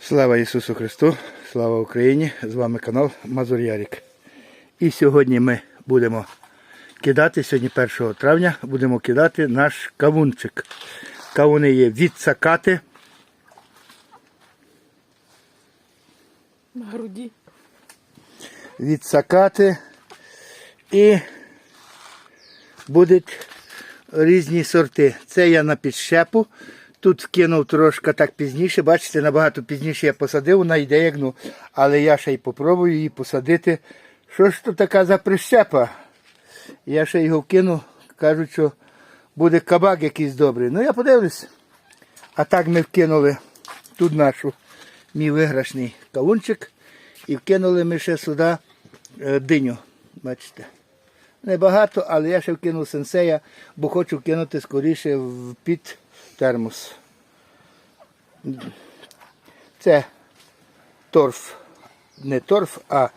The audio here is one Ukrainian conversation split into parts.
Слава Ісусу Христу, слава Україні! З вами канал Мазур Ярік. І сьогодні ми будемо кидати, сьогодні 1 травня, будемо кидати наш кавунчик. Кавуни є відсакати. На груді. відсакати і будуть різні сорти. Це я на підщепу. Тут кинув трошки так пізніше. Бачите, набагато пізніше я посадив, вона йде як ну. Але я ще й попробую її посадити. Що ж то така за прищепа? Я ще його вкину, кажуть, що буде кабак якийсь добрий. Ну я подивлюсь. А так ми вкинули тут нашу мій виграшний кавунчик. І вкинули ми ще сюди е, диню. Бачите. Небагато, але я ще вкинув сенсея, бо хочу вкинути скоріше в під термос. Це торф, не торф, а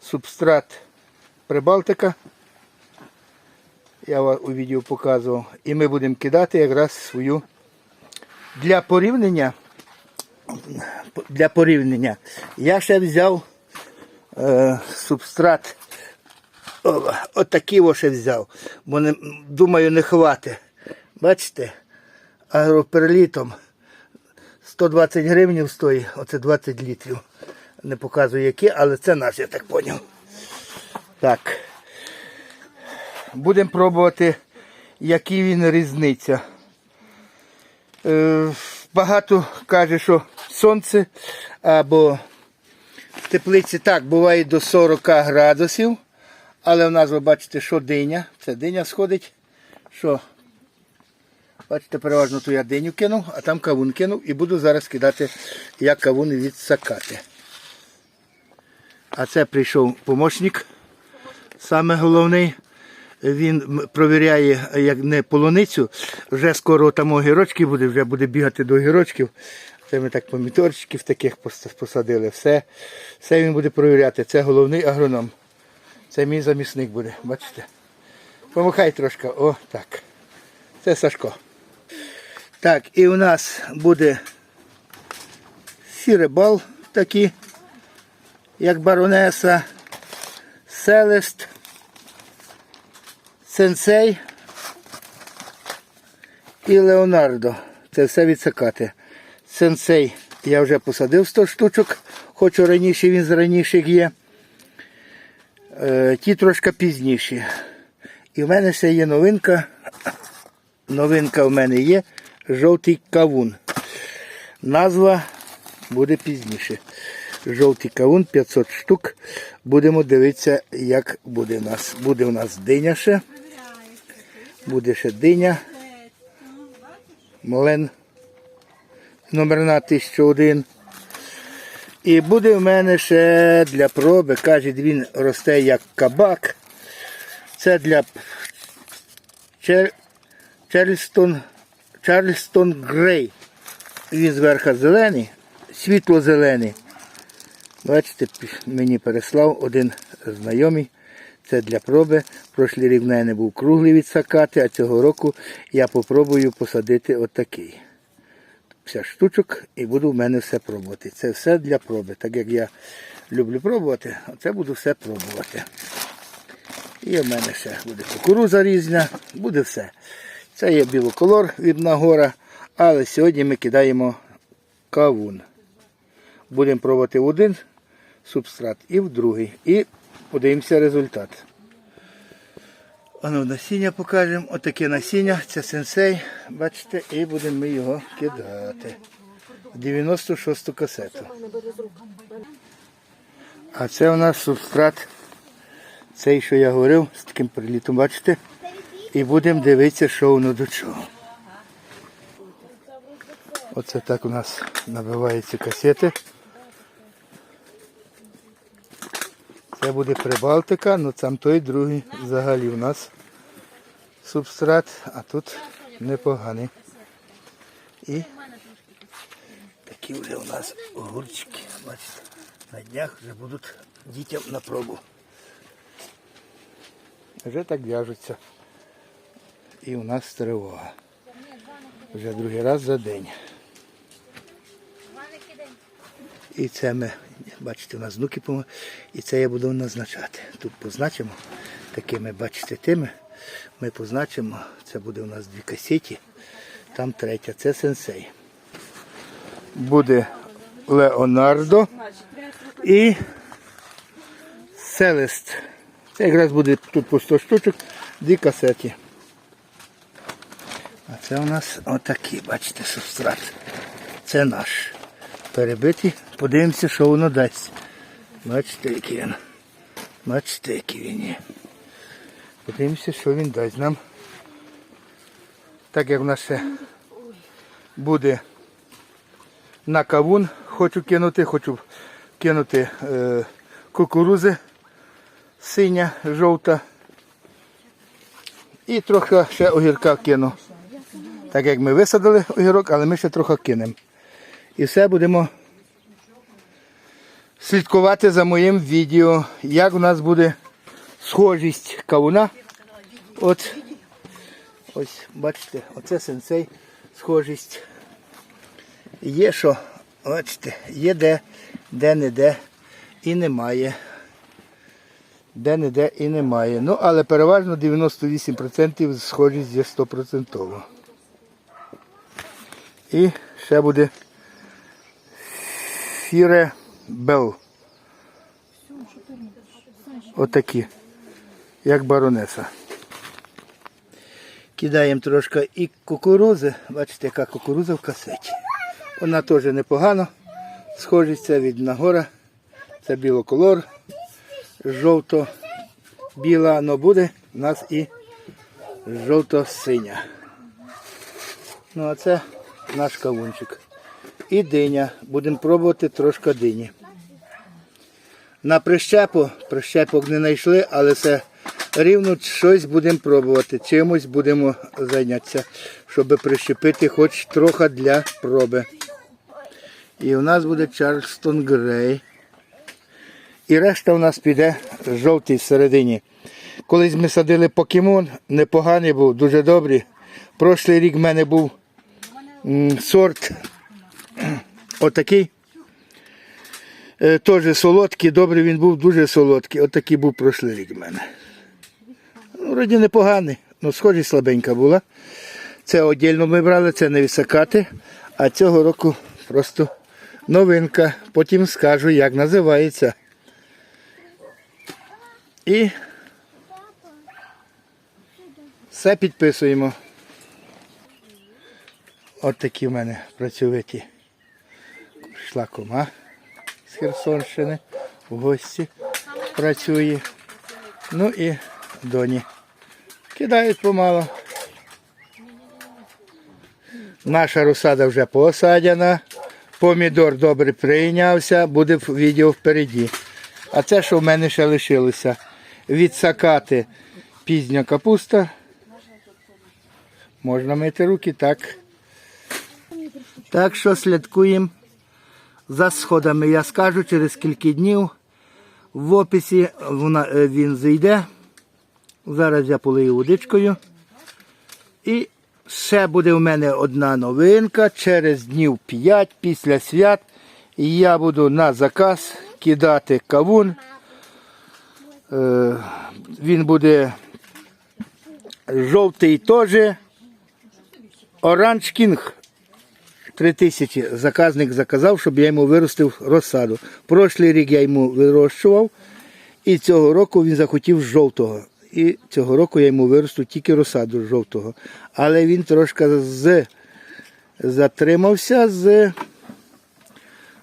субстрат Прибалтика. Я вам у відео показував. І ми будемо кидати якраз свою для порівняння. Для порівняння. Я ще взяв е, субстрат. Отакий ще взяв. Бо не, думаю, не хватить. Бачите? Агроперлітом 120 гривень стоїть, оце 20 літрів. Не показую які, але це наш, я так зрозумів. Так. Будемо пробувати, які він різниця. Е, багато каже, що сонце або в теплиці так буває до 40 градусів. Але в нас ви бачите, що диня. Це диня сходить. Що? Бачите, переважно ту я диню кинув, а там кавун кинув і буду зараз кидати, як кавун відсакати. А це прийшов помощник. Саме головний. Він провіряє, як не полуницю, вже скоро там огірочки буде, вже буде бігати до огірочків. Це ми так помідорчиків таких посадили. Все, все він буде провіряти. Це головний агроном. Це мій замісник буде, бачите? Помахай трошки. О, так. Це Сашко. Так, і у нас буде сіребал такий, як баронеса, селест, сенсей і Леонардо. Це все відсакати. Сенсей я вже посадив 100 штучок, хочу раніше, він з раніших є. Е, ті трошки пізніші. І в мене ще є новинка. Новинка в мене є жовтий кавун. Назва буде пізніше. Жовтий кавун 500 штук. Будемо дивитися, як буде у нас. Буде у нас диня ще. Буде ще диня. Млен. Номерна 1001. І буде в мене ще для проби, каже, він росте як кабак. Це для Чер... Чарльстон... Чарльстон Грей. Він зверху зелений, світло-зелений. Бачите, мені переслав один знайомий. Це для проби. Прошлий рік в мене був круглий відсакати, а цього року я попробую посадити отакий. 50 штучок і буду в мене все пробувати. Це все для проби. Так як я люблю пробувати, оце буду все пробувати. І в мене ще буде кукуруза різна, буде все. Це є білоколор від Нагора, але сьогодні ми кидаємо кавун. Будемо пробувати в один субстрат і в другий. І подивимося результат. Ану, насіння покажемо. Отаке насіння, це сенсей, бачите, і будемо ми його кидати. 96-ту касету. А це у нас субстрат, цей, що я говорив, з таким прилітом, бачите? І будемо дивитися, що воно до чого. Оце так у нас набиваються касети. Це буде Прибалтика, ну там той другий взагалі у нас субстрат, а тут непоганий. І такі вже у нас огурчики. Бачите, на днях вже будуть дітям на пробу. Вже так в'яжуться. І у нас тривога. Вже другий раз за день. І це ми, бачите, у нас внуки І це я буду назначати. Тут позначимо такими, бачите, тими. Ми позначимо. Це буде у нас дві касеті. Там третя. Це сенсей. Буде Леонардо і Селест. Це якраз буде тут по 100 штучок, дві касеті. А це у нас отакий, бачите, субстрат. Це наш. Перебитий. Подивимося, що воно дасть. Бачите, який він. Бачите, який він є. Подивимося, що він дасть нам. Так як в нас ще буде на кавун, хочу кинути, хочу кинути е, кукурузи синя, жовта. І трохи ще огірка кину. Так як ми висадили огірок, але ми ще трохи кинемо. І все будемо слідкувати за моїм відео, як у нас буде схожість кавуна. От, ось, бачите, оце сенсей схожість. Є що, бачите, є де, де не де і немає. Де не де і немає. Ну, але переважно 98% схожість є 100%. І ще буде фіре бел. Отакі, як баронеса. Кидаємо трошки і кукурузи. Бачите, яка кукуруза в касеті. Вона теж непогано. Схожість це від нагора. Це білоколор. Жовто-біла, але буде у нас і жовто-синя. Ну а це наш кавунчик. І диня. Будемо пробувати трошки дині. На прищепу, прищепок не знайшли, але це рівно щось будемо пробувати. Чимось будемо зайнятися, щоб прищепити хоч трохи для проби. І у нас буде Чарльстон Грей. І решта у нас піде жовтий всередині. Колись ми садили покемон, непоганий був, дуже добрий. Прошлий рік в мене був сорт отакий. Е, Теж солодкий, добрий він був, дуже солодкий. Отакий був прошлий рік в мене. Ну, вроді непоганий, ну схожі слабенька була. Це віддільно ми брали, це не високати, а цього року просто новинка. Потім скажу, як називається. І все підписуємо. От такі в мене працьовиті. Прийшла кома з Херсонщини в гості працює. Ну і доні. Кидають помало. Наша розсада вже посадяна. Помідор добре прийнявся, буде відео впереді. А це, що в мене ще лишилося. Відсакати пізня капуста. Можна мити руки, так. Так що слідкуємо за сходами. Я скажу через кілька днів. В описі вона, е, він зайде. Зараз я полию водичкою. І ще буде у мене одна новинка. Через днів 5 після свят я буду на заказ кидати кавун. Е, Він буде жовтий теж. Оранж Кінг 3000 заказник заказав, щоб я йому виростив розсаду. Прошлий рік я йому вирощував, і цього року він захотів жовтого. І цього року я йому виросту тільки розсаду жовтого. Але він трошки з, затримався з,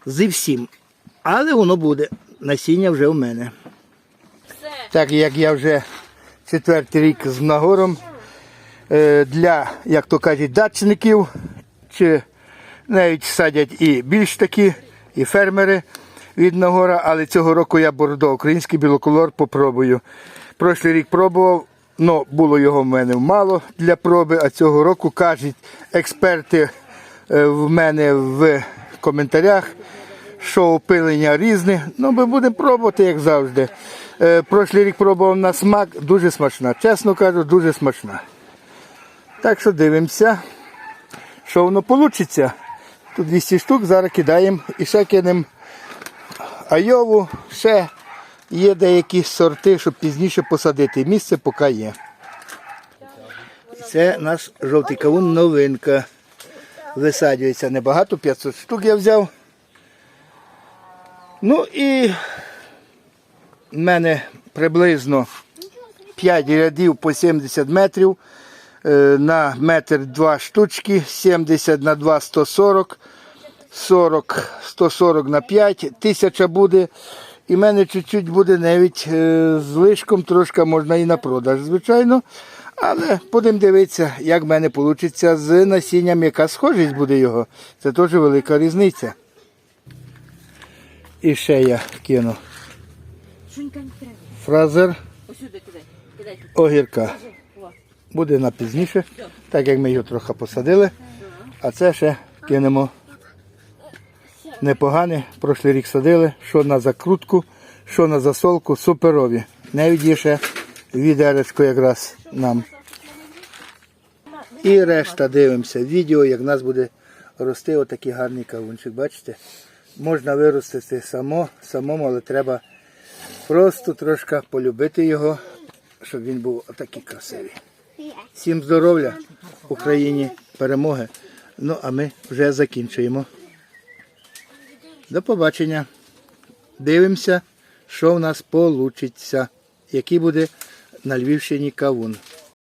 зі всім. Але воно буде. Насіння вже в мене. Так як я вже четвертий рік з нагором е, для, як то кажуть, дачників, чи навіть садять і більш такі, і фермери від Нагора, але цього року я бордо, український білоколор попробую. Прошлий рік пробував, але було його в мене мало для проби, а цього року кажуть експерти е, в мене в коментарях, що опилення різне. Ну, ми будемо пробувати, як завжди. Е, Прошлий рік пробував на смак, дуже смачна. Чесно кажу, дуже смачна. Так що дивимося, що воно вийде. Тут 200 штук, зараз кидаємо і ще кинемо айову, ще є деякі сорти, щоб пізніше посадити. Місце поки є. Це наш жовтий кавун новинка. Висаджується небагато, 500 штук я взяв. Ну і в мене приблизно 5 рядів по 70 метрів. Е, На метр два штучки, 70 на 2 140, 40, 140 на 5, тисяча буде. І в мене чуть-чуть буде навіть е, з лишком, трошки можна і на продаж, звичайно. Але будемо дивитися, як в мене вийде з насінням, яка схожість буде його. Це теж велика різниця. І ще я кину фразер огірка. Буде на пізніше, так як ми його трохи посадили. А це ще кинемо непогане. Прошлий рік садили, що на закрутку, що на засолку, суперові. Навіть є ще відеречко якраз нам. І решта дивимося відео, як в нас буде рости отакий гарний кавунчик. Бачите? Можна виростити само, самому, але треба просто трошки полюбити його, щоб він був отакий красивий. Всім здоров'я Україні, перемоги. Ну, а ми вже закінчуємо. До побачення. Дивимося, що в нас вийде, який буде на Львівщині кавун.